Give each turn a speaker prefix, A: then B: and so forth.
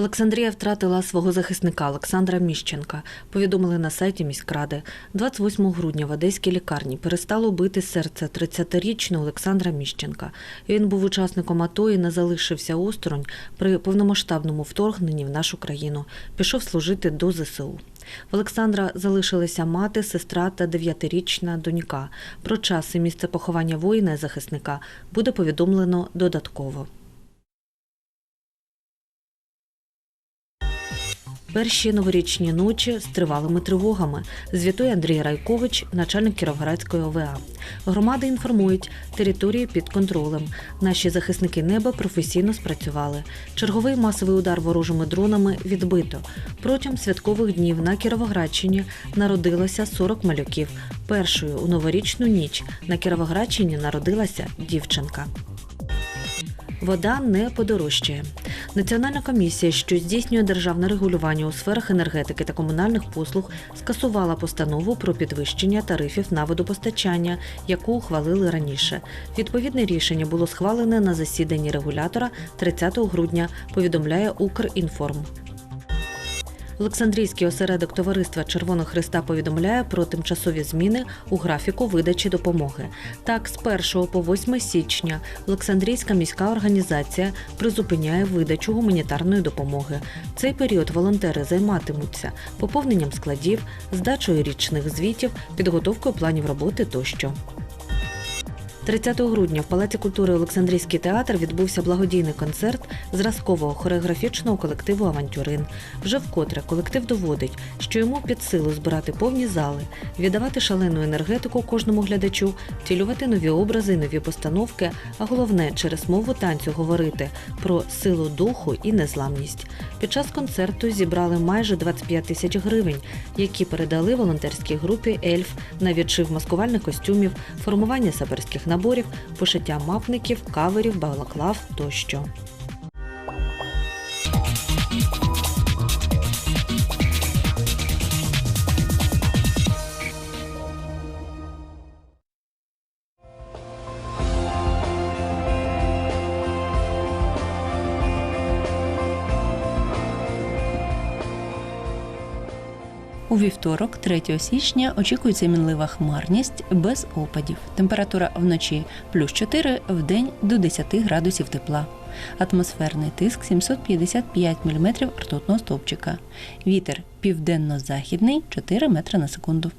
A: Олександрія втратила свого захисника Олександра Міщенка. Повідомили на сайті міськради. 28 грудня в одеській лікарні перестало бити серце 30-річного Олександра Міщенка. Він був учасником АТО і не залишився осторонь при повномасштабному вторгненні в нашу країну. Пішов служити до ЗСУ. В Олександра залишилися мати, сестра та дев'ятирічна донька. Про час і місце поховання воїна і захисника буде повідомлено додатково. Перші новорічні ночі з тривалими тривогами, звітує Андрій Райкович, начальник Кіровоградської ОВА. Громади інформують, території під контролем. Наші захисники неба професійно спрацювали. Черговий масовий удар ворожими дронами відбито. Протягом святкових днів на Кіровоградщині народилося 40 малюків. Першою у новорічну ніч на Кіровоградщині народилася дівчинка. Вода не подорожчає. Національна комісія, що здійснює державне регулювання у сферах енергетики та комунальних послуг, скасувала постанову про підвищення тарифів на водопостачання, яку ухвалили раніше. Відповідне рішення було схвалене на засіданні регулятора 30 грудня. Повідомляє Укрінформ. Олександрійський осередок Товариства Червоного Христа повідомляє про тимчасові зміни у графіку видачі допомоги. Так, з 1 по 8 січня Олександрійська міська організація призупиняє видачу гуманітарної допомоги. В цей період волонтери займатимуться поповненням складів, здачею річних звітів, підготовкою планів роботи тощо. 30 грудня в Палаці культури Олександрійський театр відбувся благодійний концерт зразкового хореографічного колективу Авантюрин. Вже вкотре колектив доводить, що йому під силу збирати повні зали, віддавати шалену енергетику кожному глядачу, втілювати нові образи, нові постановки, а головне через мову танцю говорити про силу духу і незламність. Під час концерту зібрали майже 25 тисяч гривень, які передали волонтерській групі Ельф на відшив маскувальних костюмів, формування саперських наборів, пошиття мапників, каверів, балаклав тощо.
B: У вівторок, 3 січня, очікується мінлива хмарність без опадів. Температура вночі плюс 4, в день до 10 градусів тепла. Атмосферний тиск 755 мм ртутного стовпчика. Вітер південно-західний 4 метри на секунду.